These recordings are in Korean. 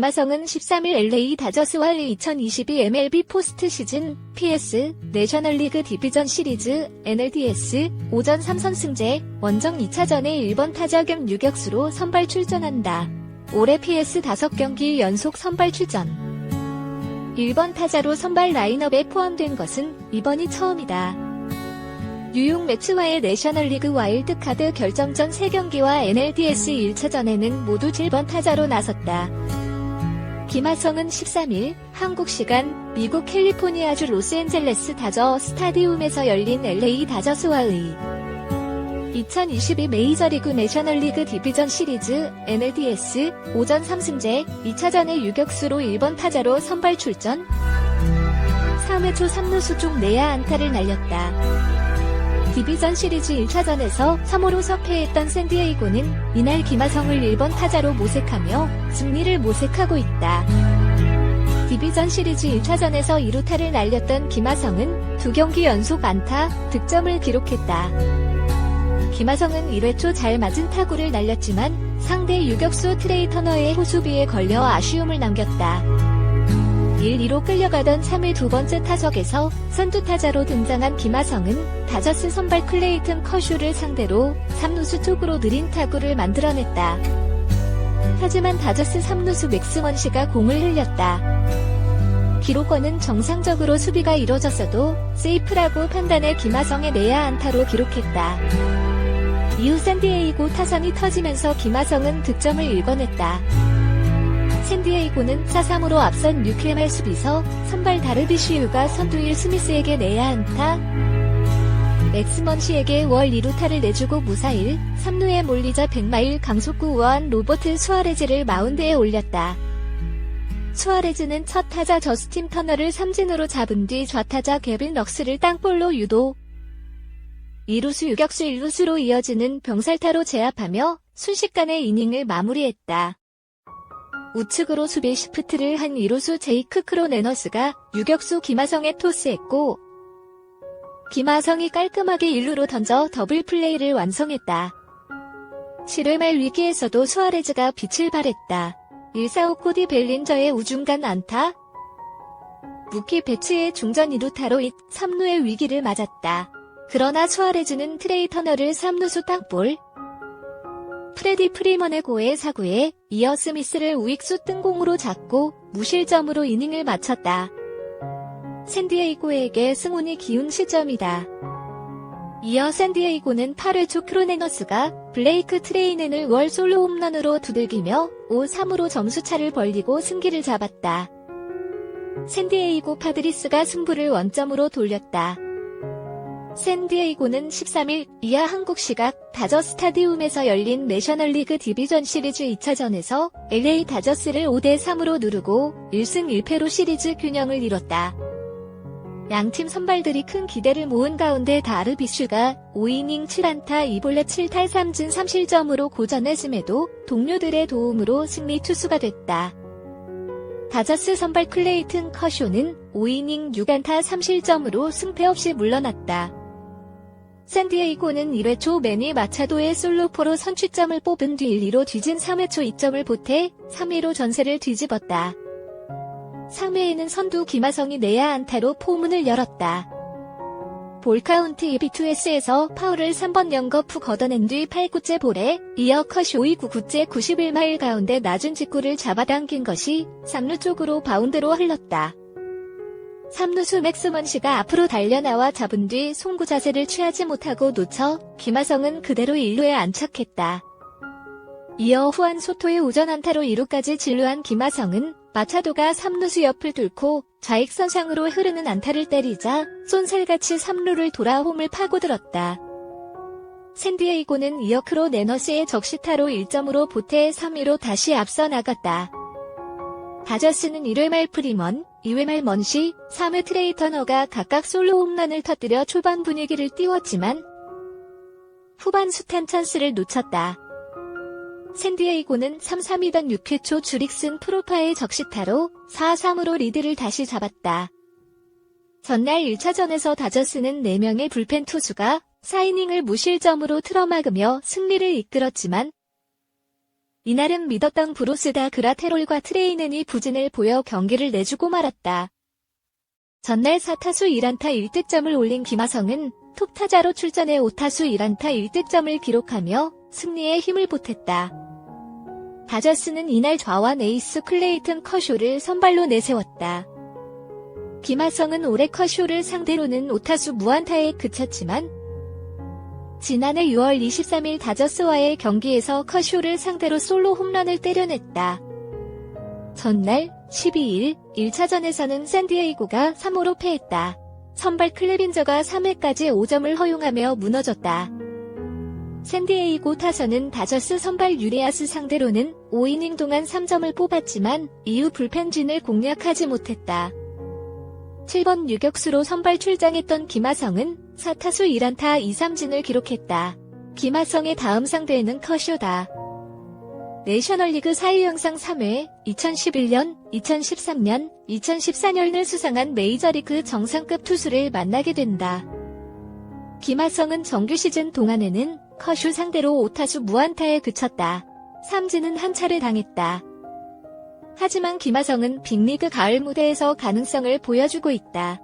김하성은 13일 LA 다저스와의 2022 MLB 포스트 시즌 PS 내셔널리그 디비전 시리즈 NLDS 오전 3선 승제 원정 2차전에 1번 타자 겸 유격수로 선발 출전한다. 올해 PS 5경기 연속 선발 출전. 1번 타자로 선발 라인업에 포함된 것은 이번이 처음이다. 뉴욕 매츠와의 내셔널리그 와일드카드 결정전 3경기와 NLDS 1차전에는 모두 7번 타자로 나섰다. 김하성은 13일 한국 시간 미국 캘리포니아주 로스앤젤레스 다저 스타디움에서 열린 LA 다저스와의 2022 메이저리그 내셔널리그 디비전 시리즈 NLDS 오전 3승제 2차전의 유격수로 1번 타자로 선발 출전 3회 초 3루수 쪽 내야 안타를 날렸다. 디비전 시리즈 1차전에서 3호로 석패했던 샌디에이고는 이날 김하성을 1번 타자로 모색하며 승리를 모색하고 있다. 디비전 시리즈 1차전에서 2루타를 날렸던 김하성은 두 경기 연속 안타, 득점을 기록했다. 김하성은 1회 초 잘 맞은 타구를 날렸지만 상대 유격수 트레이 터너의 호수비에 걸려 아쉬움을 남겼다. 1, 2로 끌려가던 3회 두 번째 타석에서 선두 타자로 등장한 김하성은 다저스 선발 클레이튼 커쇼를 상대로 3루수 쪽으로 느린 타구를 만들어냈다. 하지만 다저스 3루수 맥스원 씨가 공을 흘렸다. 기록원은 정상적으로 수비가 이뤄졌어도 세이프라고 판단해 김하성의 내야 안타로 기록했다. 이후 샌디에이고 타선이 터지면서 김하성은 득점을 일궈냈다. 샌디에이고는 4-3으로 앞선 뉴케말 수비서 선발 다르비쉬유가 선두일 스미스에게 내야 안타, 맥스먼 씨에게 월 2루타를 내주고 무사일 3루에 몰리자 100마일 강속구 우아한 로버트 수아레즈를 마운드에 올렸다. 수아레즈는 첫 타자 저스틴 터너를 삼진으로 잡은 뒤 좌타자 개빈 럭스를 땅볼로 유도. 2루수 유격수 1루수로 이어지는 병살타로 제압하며 순식간에 이닝을 마무리했다. 우측으로 수비 시프트를 한 2루수 제이크 크로네너스가 유격수 김하성에 토스했고 김하성이 깔끔하게 1루로 던져 더블 플레이를 완성했다. 7회 말 위기에서도 수아레즈가 빛을 발했다. 145 코디 벨린저의 우중간 안타 무키 배츠의 중전 2루타로 3루의 위기를 맞았다. 그러나 수아레즈는 트레이 터너를 3루수 땅볼 프레디 프리먼의 고의 사구에 이어 스미스를 우익수 뜬공으로 잡고 무실점으로 이닝을 마쳤다. 샌디에이고에게 승운이 기운 시점이다. 이어 샌디에이고는 8회 초 크로네너스가 블레이크 트레이넨을 월 솔로 홈런으로 두들기며 5-3으로 점수차를 벌리고 승기를 잡았다. 샌디에이고 파드리스가 승부를 원점으로 돌렸다. 샌디에이고는 13일 이하 한국 시각 다저 스타디움에서 열린 내셔널리그 디비전 시리즈 2차전에서 LA 다저스를 5대3으로 누르고 1승 1패로 시리즈 균형을 이뤘다. 양팀 선발들이 큰 기대를 모은 가운데 다르비슈가 5이닝 7안타 2볼넷 7탈 3진 3실점으로 고전했음에도 동료들의 도움으로 승리 투수가 됐다. 다저스 선발 클레이튼 커쇼는 5이닝 6안타 3실점으로 승패 없이 물러났다. 샌디에이고는 1회 초 매니 마차도의 솔로포로 선취점을 뽑은 뒤 1위로 뒤진 3회 초 2점을 보태 3위로 전세를 뒤집었다. 3회에는 선두 김하성이 내야 안타로 포문을 열었다. 볼카운트 EB2S에서 파울을 3번 연거푸 걷어낸 뒤 8구째 볼에 이어 컷쇼이 9구째 91마일 가운데 낮은 직구를 잡아당긴 것이 3루 쪽으로 바운드로 흘렀다. 3루수 맥스먼 씨가 앞으로 달려나와 잡은 뒤 송구 자세를 취하지 못하고 놓쳐 김하성은 그대로 1루에 안착했다. 이어 후한 소토의 우전 안타로 2루까지 진루한 김하성은 마차도가 3루수 옆을 뚫고 좌익선상으로 흐르는 안타를 때리자 쏜살같이 3루를 돌아 홈을 파고들었다. 샌디에이고는 이어 크로 네너스의 적시타로 1점으로 보태 3위로 다시 앞서 나갔다. 다저스는 1회 말 프리먼, 2회 말 먼시, 3회 트레이 터너가 각각 솔로 홈런을 터뜨려 초반 분위기를 띄웠지만 후반 숱한 찬스를 놓쳤다. 샌디에이고는 3-3이던 6회 초 주릭슨 프로파의 적시타로 4-3으로 리드를 다시 잡았다. 전날 1차전에서 다저스는 4명의 불펜 투수가 4이닝을 무실점으로 틀어막으며 승리를 이끌었지만 이날은 믿었던 브루스다 그라테롤과 트레이넨이 부진을 보여 경기를 내주고 말았다. 전날 4타수 1안타 1득점을 올린 김하성은 톱타자로 출전해 5타수 1안타 1득점을 기록하며 승리에 힘을 보탰다. 다저스는 이날 좌완 에이스 클레이튼 커쇼를 선발로 내세웠다. 김하성은 올해 커쇼를 상대로는 5타수 무안타에 그쳤지만 지난해 6월 23일 다저스와의 경기에서 커쇼를 상대로 솔로 홈런을 때려냈다. 전날 12일 1차전에서는 샌디에이고가 3호로 패했다. 선발 클레빈저가 3회까지 5점을 허용하며 무너졌다. 샌디에이고 타선은 다저스 선발 유리아스 상대로는 5이닝 동안 3점을 뽑았지만 이후 불펜진을 공략하지 못했다. 7번 유격수로 선발 출장했던 김하성은 4타수 1안타 2삼진을 기록했다. 김하성의 다음 상대는 커쇼다. 내셔널리그 사이영상 3회 2011년, 2013년, 2014년을 수상한 메이저리그 정상급 투수를 만나게 된다. 김하성은 정규 시즌 동안에는 커쇼 상대로 5타수 무안타에 그쳤다. 삼진은 한 차례 당했다. 하지만 김하성은 빅리그 가을 무대에서 가능성을 보여주고 있다.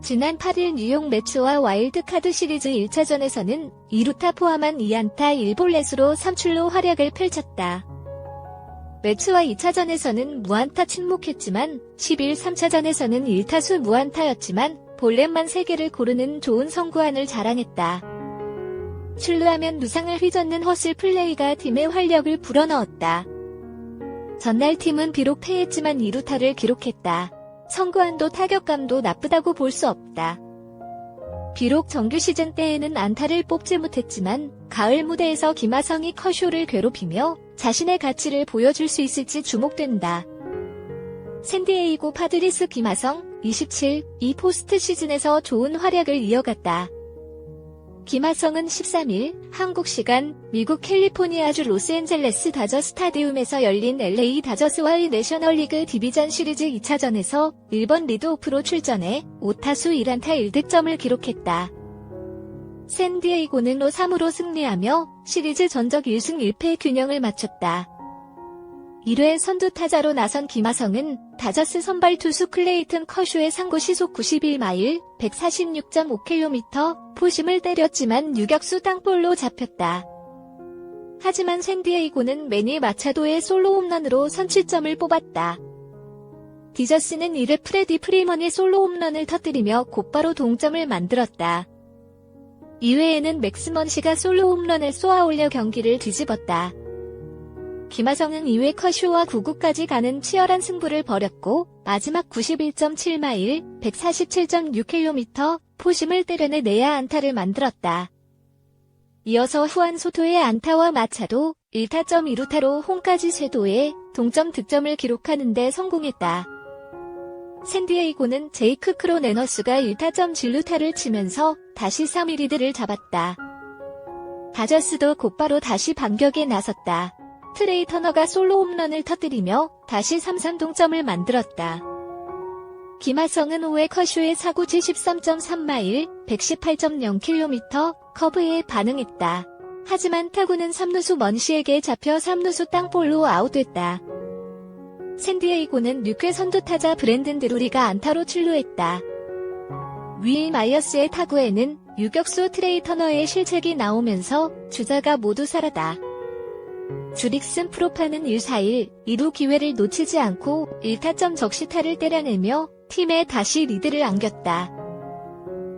지난 8일 뉴욕 매츠와 와일드카드 시리즈 1차전에서는 2루타 포함한 2안타 1볼넷으로 3출로 활약을 펼쳤다. 매츠와 2차전에서는 무안타 침묵했지만 10일 3차전에서는 1타수 무안타였지만 볼넷만 3개를 고르는 좋은 선구안을 자랑했다. 출루하면 누상을 휘젓는 허슬 플레이가 팀의 활력을 불어넣었다. 전날 팀은 비록 패했지만 2루타를 기록했다. 선구안도 타격감도 나쁘다고 볼 수 없다. 비록 정규 시즌 때에는 안타를 뽑지 못했지만 가을 무대에서 김하성이 커쇼를 괴롭히며 자신의 가치를 보여줄 수 있을지 주목된다. 샌디에이고 파드리스 김하성 27, 이 포스트 시즌에서 좋은 활약을 이어갔다. 김하성은 13일 한국 시간 미국 캘리포니아주 로스앤젤레스 다저 스타디움에서 열린 LA 다저스와의 내셔널리그 디비전 시리즈 2차전에서 1번 리드오프로 출전해 5타수 1안타 1득점을 기록했다. 샌디에이고는 5-3으로 승리하며 시리즈 전적 1승 1패의 균형을 맞췄다. 1회 선두 타자로 나선 김하성은 다저스 선발 투수 클레이튼 커쇼의 상고 시속 91마일 146.5km 포심을 때렸지만 유격수 땅볼로 잡혔다. 하지만 샌디에이고는 매니 마차도의 솔로 홈런으로 선취점을 뽑았다. 디저스는 1회 프레디 프리먼의 솔로 홈런을 터뜨리며 곧바로 동점을 만들었다. 이외에는 맥스먼 씨가 솔로 홈런을 쏘아올려 경기를 뒤집었다. 김하성은 2회 컷쇼와 9구까지 가는 치열한 승부를 벌였고 마지막 91.7마일 147.6km 포심을 때려내 내야 안타를 만들었다. 이어서 후안 소토의 안타와 마차도 1타점 2루타로 홈까지 쇄도해 동점 득점을 기록하는 데 성공했다. 샌디에이고는 제이크 크로네너스가 1타점 진루타를 치면서 다시 3위 리드를 잡았다. 다저스도 곧바로 다시 반격에 나섰다. 트레이 터너가 솔로 홈런을 터뜨리며 다시 3-3 동점을 만들었다. 김하성은 5회 커쇼의 사구 73.3마일 118.0km 커브에 반응했다. 하지만 타구는 3루수 먼시에게 잡혀 3루수 땅볼로 아웃됐다. 샌디에이고는 6회 선두타자 브랜든 드루리가 안타로 출루했다. 윌 마이어스의 타구에는 유격수 트레이 터너의 실책이 나오면서 주자가 모두 살아다. 주릭슨 프로파는 1-4일 2루 기회를 놓치지 않고 1타점 적시타를 때려내며 팀에 다시 리드를 안겼다.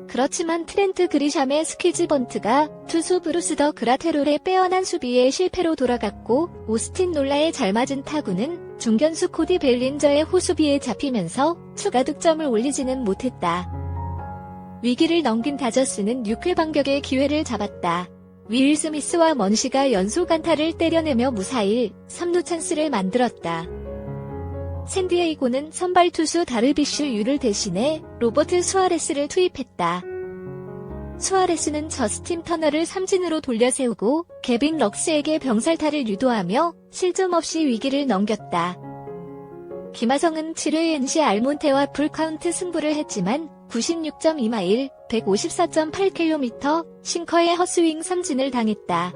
그렇지만 트렌트 그리샴의 스퀴즈 번트가 투수 브루스 더 그라테롤의 빼어난 수비에 실패로 돌아갔고 오스틴 놀라의 잘 맞은 타구는 중견수 코디 벨린저의 호수비에 잡히면서 추가 득점을 올리지는 못했다. 위기를 넘긴 다저스는 6회 반격의 기회를 잡았다. 윌 스미스와 먼시가 연속 안타를 때려내며 무사히 3루 찬스를 만들었다. 샌디에이고는 선발 투수 다르비슈 유를 대신해 로버트 수아레스를 투입했다. 수아레스는 저스틴 터너를 삼진으로 돌려세우고 개빈 럭스에게 병살타를 유도하며 실점 없이 위기를 넘겼다. 김하성은 7회 NC 알몬테와 풀카운트 승부를 했지만 96.2마일 154.8km 싱커의 헛스윙 삼진을 당했다.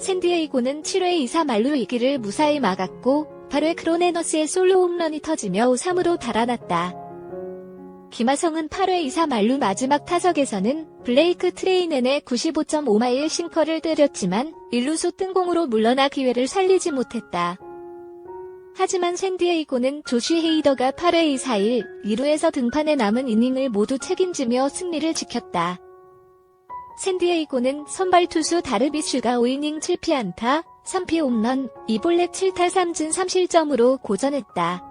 샌디에이고는 7회 2사 말루 위기를 무사히 막았고 8회 크로네너스의 솔로 홈런이 터지며 3으로 달아났다. 김하성은 8회 2사 말루 마지막 타석에서는 블레이크 트레이넨의 95.5마일 싱커를 때렸지만 1루수 뜬공으로 물러나 기회를 살리지 못했다. 하지만 샌디에이고는 조시 헤이더가 8회 2사일 2루에서 등판에 남은 이닝을 모두 책임지며 승리를 지켰다. 샌디에이고는 선발 투수 다르비슈가 5이닝 7피안타, 3피 홈런, 2볼넷 7타 3진 3실점으로 고전했다.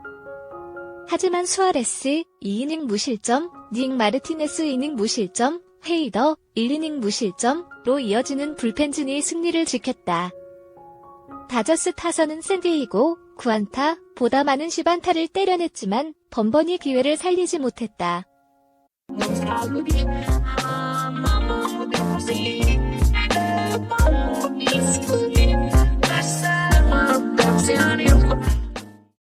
하지만 수아레스 2이닝 무실점, 닉 마르티네스 2이닝 무실점, 헤이더 1이닝 무실점로 이어지는 불펜진이 승리를 지켰다. 다저스 타선은 샌디이고 구안타 보다 많은 시반타를 때려냈지만 번번이 기회를 살리지 못했다. Oceania.